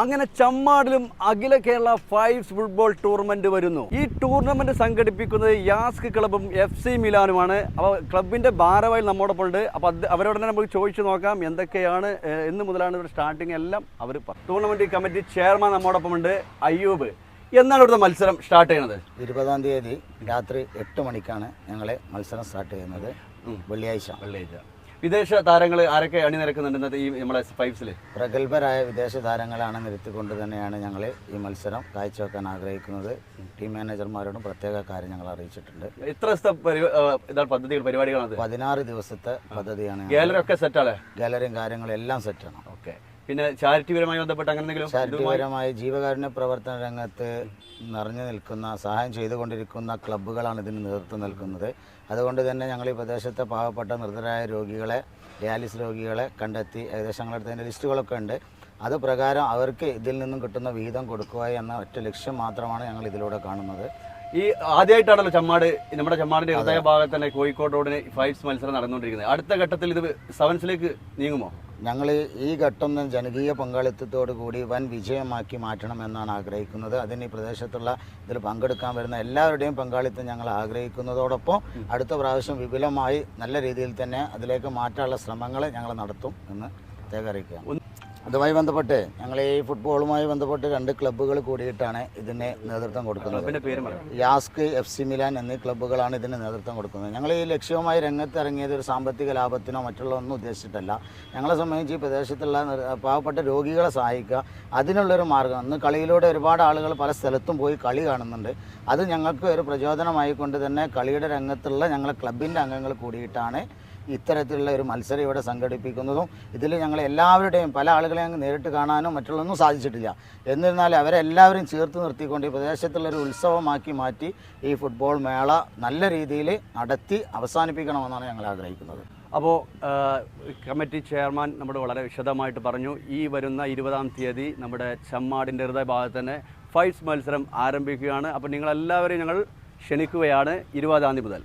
അങ്ങനെ ചമ്മാടിലും Akhila Kerala fives football tournament വരുന്നു. ഈ ടൂർണമെന്റ് സംഘടിപ്പിക്കുന്നത് യാസ്ക് ക്ലബും എഫ് സി മിലാനുമാണ്. അപ്പോൾ ക്ലബിന്റെ ഭാരവായി നമ്മോടൊപ്പം ഉണ്ട് അപ്പോൾ അത് അവരോട് തന്നെ നമുക്ക് ചോദിച്ചു നോക്കാം എന്തൊക്കെയാണ് എന്ന് മുതലാണ് ഇവിടെ സ്റ്റാർട്ടിങ് എല്ലാം അവർ ടൂർണമെന്റ് കമ്മിറ്റി ചെയർമാൻ നമ്മോടൊപ്പം ഉണ്ട് അയ്യൂബ്. എന്നാണ് ഇവിടുത്തെ മത്സരം സ്റ്റാർട്ട് ചെയ്യുന്നത്? ഇരുപതാം തീയതി രാത്രി എട്ട് മണിക്കാണ് ഞങ്ങളെ മത്സരം സ്റ്റാർട്ട് ചെയ്യുന്നത്. വെള്ളിയാഴ്ച. വെള്ളിയാഴ്ച. വിദേശ താരങ്ങൾ ആരൊക്കെ അണിനിരക്കുന്നുണ്ട് ഇന്നത്തെ ഈ നമ്മളെ ഫൈവ്സിൽ പ്രഗത്ഭരായ വിദേശ താരങ്ങളാണ് നിർത്തിക്കൊണ്ട് തന്നെയാണ് ഞങ്ങൾ ഈ മത്സരം കാഴ്ചവെക്കാൻ ആഗ്രഹിക്കുന്നത്. ടീം മാനേജർമാരോടും പ്രത്യേക കാര്യം ഞങ്ങൾ അറിയിച്ചിട്ടുണ്ട്. എത്ര ദിവസത്തെ പദ്ധതികൾ പരിപാടികളാണ് പതിനാറ് ദിവസത്തെ പദ്ധതിയാണ് ഗാലറി ഒക്കെ സെറ്റാണ് ഗാലറിയും കാര്യങ്ങളും എല്ലാം സെറ്റാണ്. ഓക്കെ. പിന്നെ ചാരിറ്റിപരമായി ബന്ധപ്പെട്ട് അങ്ങനെ എന്തെങ്കിലും ചാരിറ്റിപരമായി ജീവകാരുണ്യ പ്രവർത്തന രംഗത്ത് നിറഞ്ഞു നിൽക്കുന്ന സഹായം ചെയ്തുകൊണ്ടിരിക്കുന്ന ക്ലബ്ബുകളാണ് ഇതിന് നേതൃത്വം നൽകുന്നത്. അതുകൊണ്ട് തന്നെ ഞങ്ങൾ ഈ പ്രദേശത്തെ പാവപ്പെട്ട നിർദ്ധരായ രോഗികളെ ഡയാലിസ് രോഗികളെ കണ്ടെത്തി ഏകദേശം ഞങ്ങളുടെ അടുത്ത് അതിന്റെ ലിസ്റ്റുകളൊക്കെ ഉണ്ട്. അത് പ്രകാരം അവർക്ക് ഇതിൽ നിന്നും കിട്ടുന്ന വിഹിതം കൊടുക്കുക എന്ന ഒറ്റ ലക്ഷ്യം മാത്രമാണ് ഞങ്ങൾ ഇതിലൂടെ കാണുന്നത്. ഈ ആദ്യമായിട്ടാണല്ലോ ചമ്മാട് നമ്മുടെ ചമ്മാടിന്റെ ഹൃദയ ഭാഗത്ത് തന്നെ കോഴിക്കോട് റോഡിന് ഫൈവ്സ് മത്സരം നടന്നുകൊണ്ടിരിക്കുന്നത്. അടുത്ത ഘട്ടത്തിൽ ഇത് സെവൻസിലേക്ക് നീങ്ങുമോ? ഞങ്ങൾ ഈ ഘട്ടം ജനകീയ പങ്കാളിത്തത്തോടു കൂടി വൻ വിജയമാക്കി മാറ്റണമെന്നാണ് ആഗ്രഹിക്കുന്നത്. അതിന് ഈ പ്രദേശത്തുള്ള ഇതിൽ പങ്കെടുക്കാൻ വരുന്ന എല്ലാവരുടെയും പങ്കാളിത്തം ഞങ്ങൾ ആഗ്രഹിക്കുന്നതോടൊപ്പം അടുത്ത പ്രാവശ്യം വിപുലമായി നല്ല രീതിയിൽ തന്നെ അതിലേക്ക് മാറ്റാനുള്ള ശ്രമങ്ങൾ ഞങ്ങൾ നടത്തും എന്ന് പ്രത്യേകം അറിയിക്കുക അതുമായി ബന്ധപ്പെട്ട് ഞങ്ങൾ ഈ ഫുട്ബോളുമായി ബന്ധപ്പെട്ട് രണ്ട് ക്ലബ്ബുകൾ കൂടിയിട്ടാണ് ഇതിന് നേതൃത്വം കൊടുക്കുന്നത്. യാസ്ക് എഫ് സി മിലാൻ എന്നീ ക്ലബ്ബുകളാണ് ഇതിന് നേതൃത്വം കൊടുക്കുന്നത്. ഞങ്ങൾ ഈ ലക്ഷ്യവുമായി രംഗത്ത് ഇറങ്ങിയത് ഒരു സാമ്പത്തിക ലാഭത്തിനോ മറ്റുള്ള ഒന്നും ഉദ്ദേശിച്ചിട്ടല്ല. ഞങ്ങളെ സംബന്ധിച്ച് ഈ പ്രദേശത്തുള്ള പാവപ്പെട്ട രോഗികളെ സഹായിക്കുക അതിനുള്ളൊരു മാർഗം ഇന്ന് കളിയിലൂടെ ഒരുപാട് ആളുകൾ പല സ്ഥലത്തും പോയി കളി കാണുന്നുണ്ട്. അത് ഞങ്ങൾക്ക് ഒരു പ്രചോദനമായിക്കൊണ്ട് തന്നെ കളിയുടെ രംഗത്തുള്ള ഞങ്ങളെ ക്ലബിന്റെ അംഗങ്ങൾ കൂടിയിട്ടാണ് ഇത്തരത്തിലുള്ള ഒരു മത്സരം ഇവിടെ സംഘടിപ്പിക്കുന്നതും ഇതിൽ ഞങ്ങൾ എല്ലാവരുടെയും പല ആളുകളെ ഞങ്ങൾ നേരിട്ട് കാണാനോ മറ്റുള്ളതൊന്നും സാധിച്ചിട്ടില്ല. എന്നിരുന്നാലും അവരെല്ലാവരും ചേർത്ത് നിർത്തിക്കൊണ്ട് ഈ പ്രദേശത്തുള്ള ഒരു ഉത്സവമാക്കി മാറ്റി ഈ ഫുട്ബോൾ മേള നല്ല രീതിയിൽ നടത്തി അവസാനിപ്പിക്കണമെന്നാണ് ഞങ്ങൾ ആഗ്രഹിക്കുന്നത്. അപ്പോൾ കമ്മിറ്റി ചെയർമാൻ നമ്മുടെ വളരെ വിശദമായിട്ട് പറഞ്ഞു. ഈ വരുന്ന ഇരുപതാം തീയതി നമ്മുടെ ചമ്മാടിന്റെ ഹൃദയ ഭാഗത്ത് തന്നെ ഫൈറ്റ്സ് മത്സരം ആരംഭിക്കുകയാണ്. അപ്പോൾ നിങ്ങളെല്ലാവരെയും ഞങ്ങൾ ക്ഷണിക്കുകയാണ് ഇരുപതാം തീയതി മുതൽ.